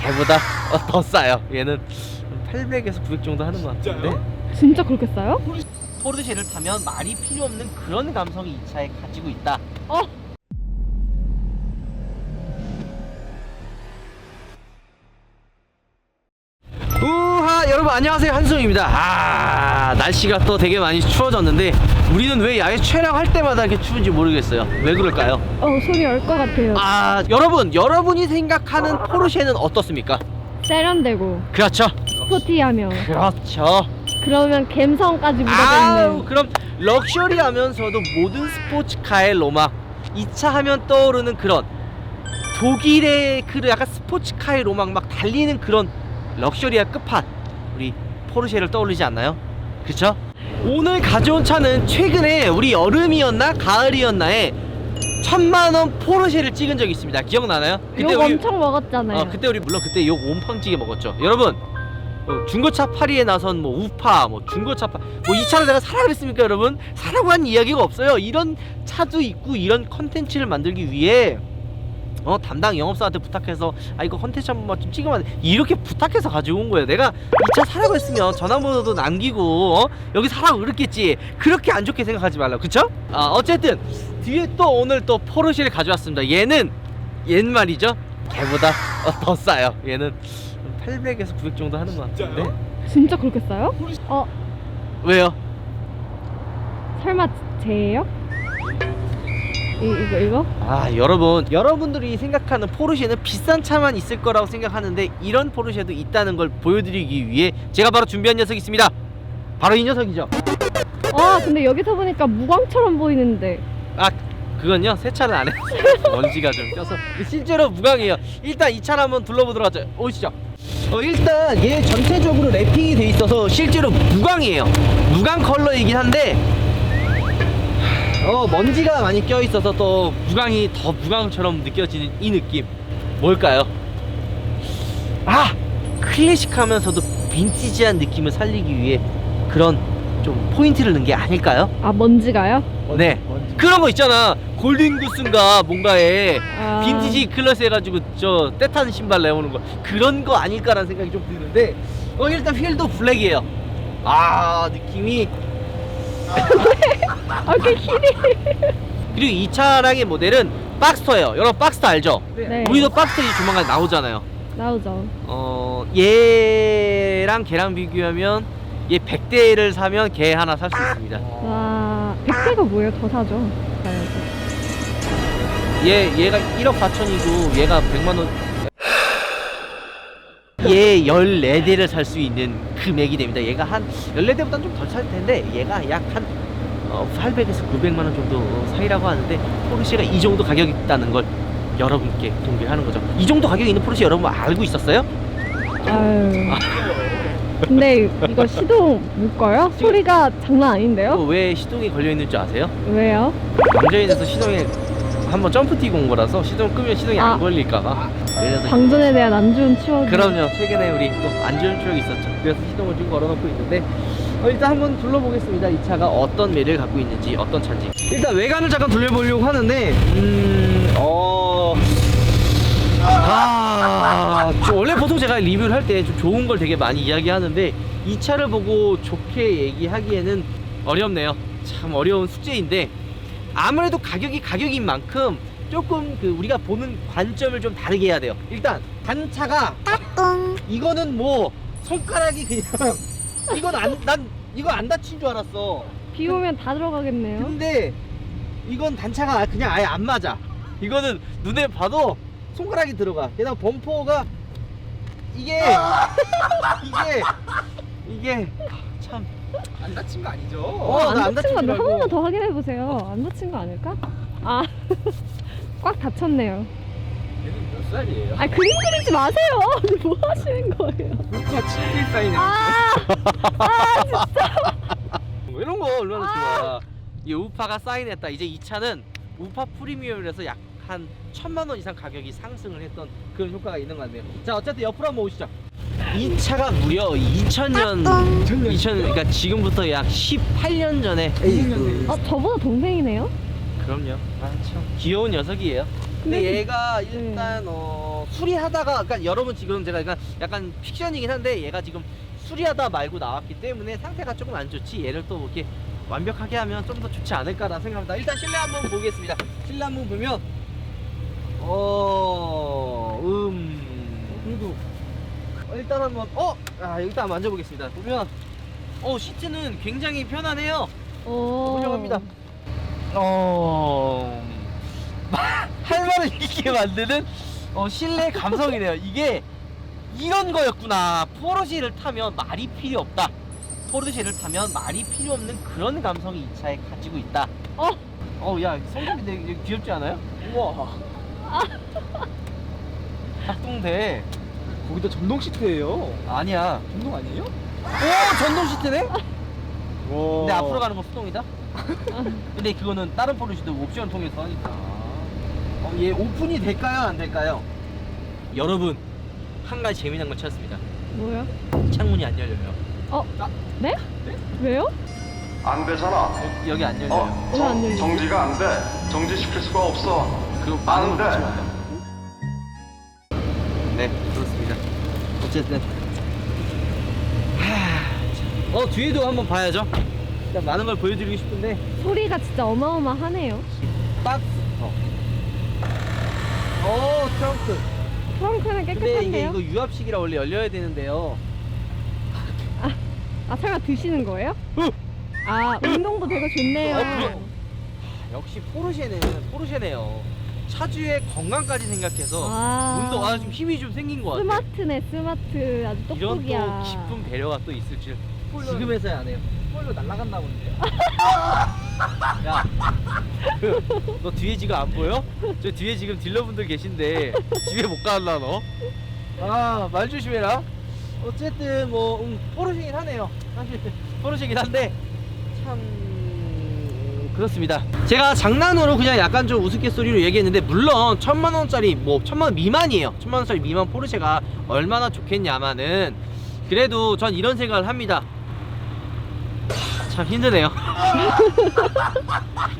걔보다 어, 더 싸요. 얘는 800에서 900 정도 하는 것 같은데. 진짜 그렇게 싸요? 포르쉐를 타면 말이 필요 없는 그런 감성이 이 차에 가지고 있다. 어. 우하 여러분 안녕하세요 한수입니다. 아 날씨가 또 되게 많이 추워졌는데 우리는 왜 야외 촬영할 때마다 이렇게 추운지 모르겠어요. 왜 그럴까요? 어 소리 열것 같아요. 아 여러분 여러분이 생각하는 포르쉐는 어떻습니까? 세련되고 그렇죠. 스포티하며 그렇죠. 그러면 감성까지 아우 묻어있는 그럼 럭셔리하면서도 모든 스포츠카의 로망 2차 하면 떠오르는 그런 독일의 그 약간 스포츠카의 로망 막 달리는 그런 럭셔리한 끝판 우리 포르쉐를 떠올리지 않나요? 그쵸? 오늘 가져온 차는 최근에 우리 여름이었나 가을이었나에 천만 원 포르쉐를 찍은 적이 있습니다 기억나나요? 욕 엄청 먹었잖아요. 어, 그때 우리 물론 그때 욕 온팡지게 먹었죠. 여러분, 어, 중고차 파리에 나선 뭐 우파, 뭐 중고차 파, 뭐이 차를 내가 사라 그랬습니까, 여러분? 사라고 한 이야기가 없어요. 이런 차도 있고 이런 컨텐츠를 만들기 위해 어 담당 영업사한테 부탁해서 아 이거 컨텐츠 한 번만 좀 찍으면 안 돼? 이렇게 부탁해서 가지고 온 거예요. 내가 이 차 사라고 했으면 전화번호도 남기고 어? 여기 사라고 그랬겠지. 그렇게 안 좋게 생각하지 말라고, 그쵸? 아 어쨌든 뒤에 또 오늘 또 포르쉐를 가져왔습니다. 얘는 옛 말이죠. 걔보다 어, 더 싸요. 얘는 800에서 900 정도 하는 것 같은데. 진짜 그렇게 싸요? 어 왜요? 설마 제예요? 이, 이거 이거? 아 여러분 여러분들이 생각하는 포르쉐는 비싼 차만 있을 거라고 생각하는데 이런 포르쉐도 있다는 걸 보여드리기 위해 제가 바로 준비한 녀석이 있습니다. 바로 이 녀석이죠. 아 근데 여기서 보니까 무광처럼 보이는데 아 그건요 세차를 안 해서 먼지가 좀 껴서 실제로 무광이에요. 일단 이 차를 한번 둘러보도록 하죠. 오시죠. 어 일단 얘 전체적으로 랩핑이 돼 있어서 실제로 무광이에요. 무광 컬러이긴 한데 어 먼지가 많이 껴 있어서 또 무광이 더 무광처럼 느껴지는 이 느낌 뭘까요? 아 클래식하면서도 빈티지한 느낌을 살리기 위해 그런 좀 포인트를 넣은 게 아닐까요? 아 먼지가요? 네 그런 거 있잖아 골든구스인가 뭔가에 아, 빈티지 클래스 해가지고 저 때타는 신발 내오는 거 그런 거 아닐까라는 생각이 좀 드는데 어 일단 휠도 블랙이에요 아 느낌이 아 이렇게 힐이 그리고 이 차량의 모델은 박스터예요 여러분 박스터 알죠? 네 우리도 박스터 이제 조만간 나오잖아요 나오죠 어 얘랑 걔랑 비교하면 얘 100대를 사면 걔 하나 살 수 있습니다 와 100대가 뭐예요? 더 사죠 가야지. 얘 얘가 1억 4천이고 얘가 100만 원. 얘 14대를 살 수 있는 금액이 됩니다. 얘가 한 14대보다는 좀 덜 살 텐데 얘가 약한 어, 800에서 900만 원 정도 사이라고 하는데 포르쉐가 이 정도 가격이 있다는 걸 여러분께 공개하는 거죠. 이 정도 가격이 있는 포르쉐 여러분 알고 있었어요? 아유 근데 이거 시동 못 꺼요? 소리가 장난 아닌데요? 왜 시동이 걸려 있는 줄 아세요? 왜요? 남자인에서 시동에 한번 점프 뛰고 온 거라서 시동 끄면 시동이 아. 안 걸릴까봐. 방전에 대한 안 좋은 추억이 그럼요. 최근에 우리 또 안 좋은 추억이 있었죠. 그래서 시동을 좀 걸어놓고 있는데 어, 일단 한번 둘러보겠습니다. 이 차가 어떤 매력을 갖고 있는지 어떤 차인지. 일단 외관을 잠깐 돌려보려고 하는데 음... 어... 아... 저 원래 보통 제가 리뷰를 할 때 좀 좋은 걸 되게 많이 이야기하는데 이 차를 보고 좋게 얘기하기에는 어렵네요. 참 어려운 숙제인데 아무래도 가격이 가격인 만큼 조금 그 우리가 보는 관점을 좀 다르게 해야 돼요. 일단 단차가 이거는 뭐 손가락이 그냥 이건 안 난 이거 안 다친 줄 알았어. 비 오면 다 들어가겠네요 근데 이건 단차가 그냥 아예 안 맞아. 이거는 눈에 봐도 손가락이 들어가. 게다가 범퍼가 이게 이게 이게 참 안 다친 거 아니죠? 어, 어, 나안 안 다친 거? 한줄 번만. 더 확인해 보세요 안 다친 거 아닐까? 아 꽉 다쳤네요 얘는 몇 살이에요? 아 그림 그리지 마세요 뭐 하시는 거예요 우파 7일 사이는 아, 뭐 이런 거 얼마나 좋아. 이 우파가 사인했다. 이제 이 차는 우파 프리미엄이라서 약 한 천만 원 이상 가격이 상승을 했던 그런 효과가 있는 것 같네요. 자, 어쨌든 옆으로 한번 오시죠. 이 차가 무려 2000년, 2000 그러니까 지금부터 약 18년 전에 어 저보다 동생이네요? 그럼요. 아, 참 귀여운 녀석이에요. 근데 근데 얘가 일단 어, 수리하다가 그러니까 여러분 지금 제가 약간, 약간 픽션이긴 한데 얘가 지금 수리하다 말고 나왔기 때문에 상태가 조금 안 좋지 얘를 또 이렇게 완벽하게 하면 좀 더 좋지 않을까라는 생각합니다. 일단 실내 한번 보겠습니다. 실내 한번 보면 어, 음, 그래도 어, 일단 한번 어, 아 일단 만져보겠습니다. 보면 어 시트는 굉장히 편하네요. 오. 훌륭합니다. 어, 할 말을 이렇게 만드는 어, 실내 감성이네요. 이게 이런 거였구나. 포르쉐를 타면 말이 필요 없다. 포르쉐를 타면 말이 필요 없는 그런 감성이 이 차에 가지고 있다. 어. 어, 야, 성격이 되게 귀엽지 않아요? 우와. 작동돼. 거기다 전동 시트예요. 아니야. 전동 아니에요? 오, 전동 시트네? 와. 근데 앞으로 가는 건 수동이다? 근데 그거는 다른 포르쉐도 옵션을 통해서 하니까. 어, 얘 오픈이 될까요? 안 될까요? 여러분, 한 가지 재미난 걸 찾았습니다. 뭐야? 창문이 안 열려요. 어? 아, 네? 왜요? 안 되잖아. 여기, 여기 안 열려요. 어, 왜안 정, 열려? 정지가 안 돼. 정지시킬 수가 없어. 그거 안 돼. 네, 그렇습니다. 어쨌든. 하... 어, 뒤에도 한번 봐야죠. 일단 많은 걸 보여드리고 싶은데, 소리가 진짜 어마어마하네요. 박스. 어, 오, 트렁크. 트렁크는 근데 이게 깨끗한데요? 이거 유압식이라 원래 열려야 되는데요. 아, 차가 드시는 거예요? 어. 아, 운동도 되게 좋네요. 아, 그래? 역시 포르쉐는 포르쉐네요. 차주의 건강까지 생각해서 아. 운동 아좀 힘이 좀 생긴 것 같아요. 스마트네, 스마트. 아주 이런 똑똑이야. 또 깊은 배려가 또 있을 줄 지금에서야 안 해요. 스포일러 날라갔나 본데요. 야, 그, 너 뒤에 지금 안 보여? 저 뒤에 지금 딜러분들 계신데 집에 못 가나 너? 아, 말 조심해라. 어쨌든 뭐 음, 포르쉐긴 하네요. 사실 포르쉐긴 한데 참 음, 그렇습니다. 제가 장난으로 그냥 약간 좀 우스갯소리로 얘기했는데 물론 천만 원짜리 뭐 천만 원 미만이에요. 천만 원짜리 미만 포르쉐가 얼마나 좋겠냐마는 그래도 전 이런 생각을 합니다. 참 힘드네요.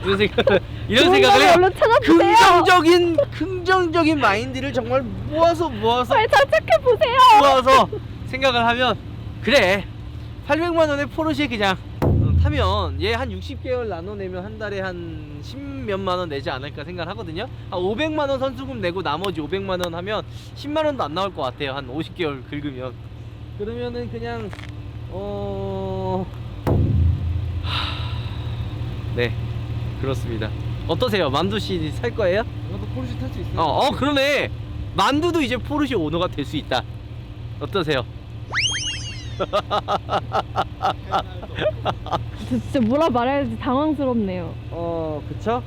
이런 생각 이런 좋은 생각을. 얼른 찾아보세요. 긍정적인 긍정적인 마인드를 정말 모아서 모아서 착착해 보세요. 모아서 생각을 하면 그래 800만 원의 포르쉐 그냥 음, 타면 얘 한 60개월 나눠내면 한 달에 한 10몇만 원 내지 않을까 생각을 하거든요. 한 500만 원 선수금 내고 나머지 500만 원 하면 10만 원도 안 나올 것 같아요. 한 50개월 긁으면 그러면은 그냥 어 하... 네 그렇습니다. 어떠세요? 만두 씨 살 거예요? 이것도 포르쉐 탈 수 있어요. 어, 어 그러네. 만두도 이제 포르쉐 오너가 될 수 있다. 어떠세요? 저 진짜 뭐라 말해야 할지 당황스럽네요. 어, 그쵸?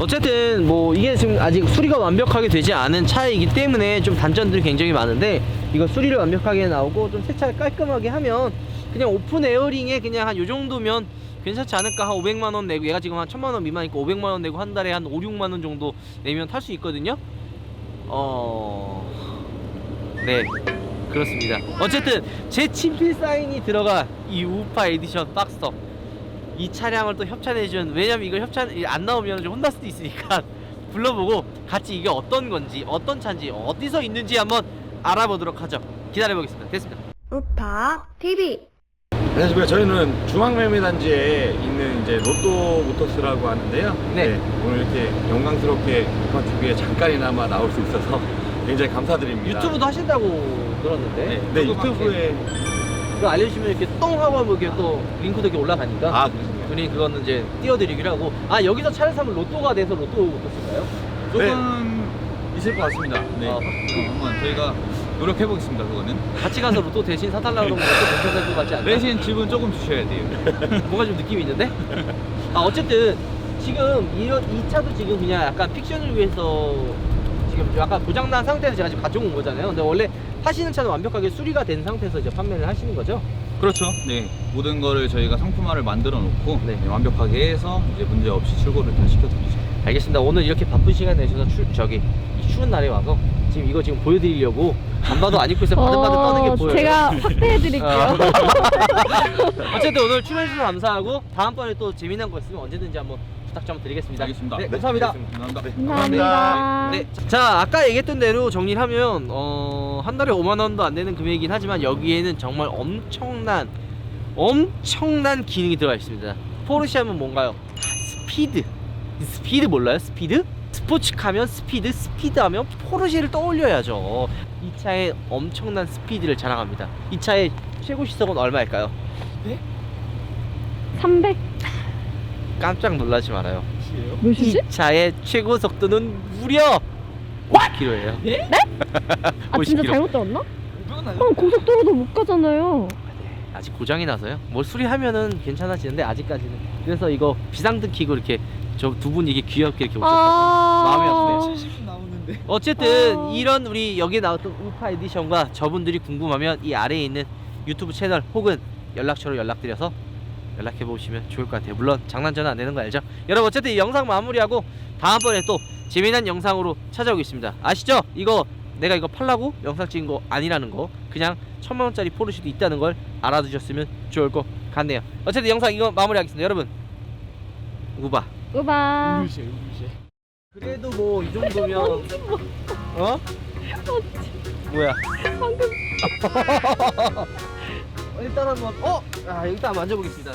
어쨌든 뭐 이게 지금 아직 수리가 완벽하게 되지 않은 차이기 때문에 좀 단점들이 굉장히 많은데 이거 수리를 완벽하게 나오고 좀 세차를 깔끔하게 하면 그냥 오픈 에어링에 그냥 한 요 정도면 괜찮지 않을까 한 500만 원 내고 얘가 지금 한 1000만 원 미만이니까 500만 원 내고 한 달에 한 5, 6만 원 정도 내면 탈 수 있거든요. 어. 네. 그렇습니다. 어쨌든 제 친필 사인이 들어간 이 우파 에디션 박스터 이 차량을 또 협찬해 준 왜냐면 이거 협찬 안 나오면 좀 혼날 수도 있으니까 불러보고 같이 이게 어떤 건지 어떤 차인지 어디서 있는지 한번 알아보도록 하죠. 기다려 보겠습니다. 됐습니다. 우파 TV 안녕하십니까. 저희는 중앙매매단지에 있는 이제 로또 모터스라고 하는데요. 네. 오늘 이렇게 영광스럽게 우파 TV에 잠깐이나마 나올 수 있어서 굉장히 감사드립니다. 유튜브도 하신다고 들었는데 네, 네 유튜브에 그거 알려주시면 이렇게 똥 하고 하면 이렇게 또 링크도 이렇게 올라가니까 아 그렇습니다. 우리 그거는 이제 띄워드리기로 하고 아 여기서 차를 사면 로또가 돼서 로또 모터스인가요? 조금 있을 것 같습니다. 네. 아. 어, 한번 저희가 노력해 보겠습니다. 그거는 같이 가서 로또 대신 사달라고 그러면 로또 못살것 같지 않나? 대신 집은 조금 주셔야 돼요. 뭔가 좀 느낌이 있는데? 아 어쨌든 지금 이런 이 차도 지금 그냥 약간 픽션을 위해서 지금 약간 고장난 상태에서 제가 지금 가져온 거잖아요. 근데 원래 하시는 차는 완벽하게 수리가 된 상태에서 이제 판매를 하시는 거죠? 그렇죠. 네. 모든 거를 저희가 상품화를 만들어 놓고 네. 네, 완벽하게 해서 이제 문제 없이 출고를 다 시켜드리죠. 알겠습니다. 오늘 이렇게 바쁜 시간 내셔서 추, 저기 이 추운 날에 와서 지금 이거 지금 보여드리려고 잠바도 안 입고 있어요. 바들바들 떠는 게 보여요. 어, 제가 확대해 드릴게요. 어쨌든 오늘 출연해주셔서 감사하고 다음번에 또 재미난 거 있으면 언제든지 한번 부탁 좀 드리겠습니다. 알겠습니다. 네, 네, 감사합니다. 감사합니다. 감사합니다. 네. 자, 아까 얘기했던 대로 정리를 하면 어, 한 달에 5만 원도 안 되는 금액이긴 하지만 여기에는 정말 엄청난 엄청난 기능이 들어가 있습니다. 포르쉐 하면 뭔가요? 스피드. 스피드 몰라요? 스피드? 스포츠카면 스피드, 스피드하면 포르쉐를 떠올려야죠. 이 차의 엄청난 스피드를 자랑합니다. 이 차의 최고 시속은 얼마일까요? 300 깜짝 놀라지 말아요. 이 몇이지? 차의 최고 속도는 무려 50km예요. 아 진짜 50km. 잘못 들었나? 500원 나요? 형 고속도로도 못 가잖아요. 아직 고장이 나서요. 뭘 수리하면은 괜찮아지는데 아직까지는. 그래서 이거 비상등 켜고 이렇게 저 두 분 이게 귀엽게 이렇게 오셨어요. 아 마음이 아프네요. 70 나오는데. 어쨌든 아. 이런 우리 여기에 나왔던 우파 에디션과 저분들이 궁금하면 이 아래에 있는 유튜브 채널 혹은 연락처로 연락드려서 연락해 보시면 좋을 것 같아요. 물론 장난 전화 안 되는 거 알죠? 여러분 어쨌든 이 영상 마무리하고 다음번에 또 재미난 영상으로 찾아오겠습니다. 아시죠? 이거 내가 이거 팔라고 영상 찍은 거 아니라는 거 그냥 천만 원짜리 포르쉐도 있다는 걸 알아두셨으면 좋을 것 같네요. 어쨌든 영상 이거 마무리하겠습니다. 여러분 우바. 우바. 우르쉐 우르쉐. 그래도 뭐 이 정도면 어? 뭐야? 방금 일단 한번 어? 아 일단 만져보겠습니다.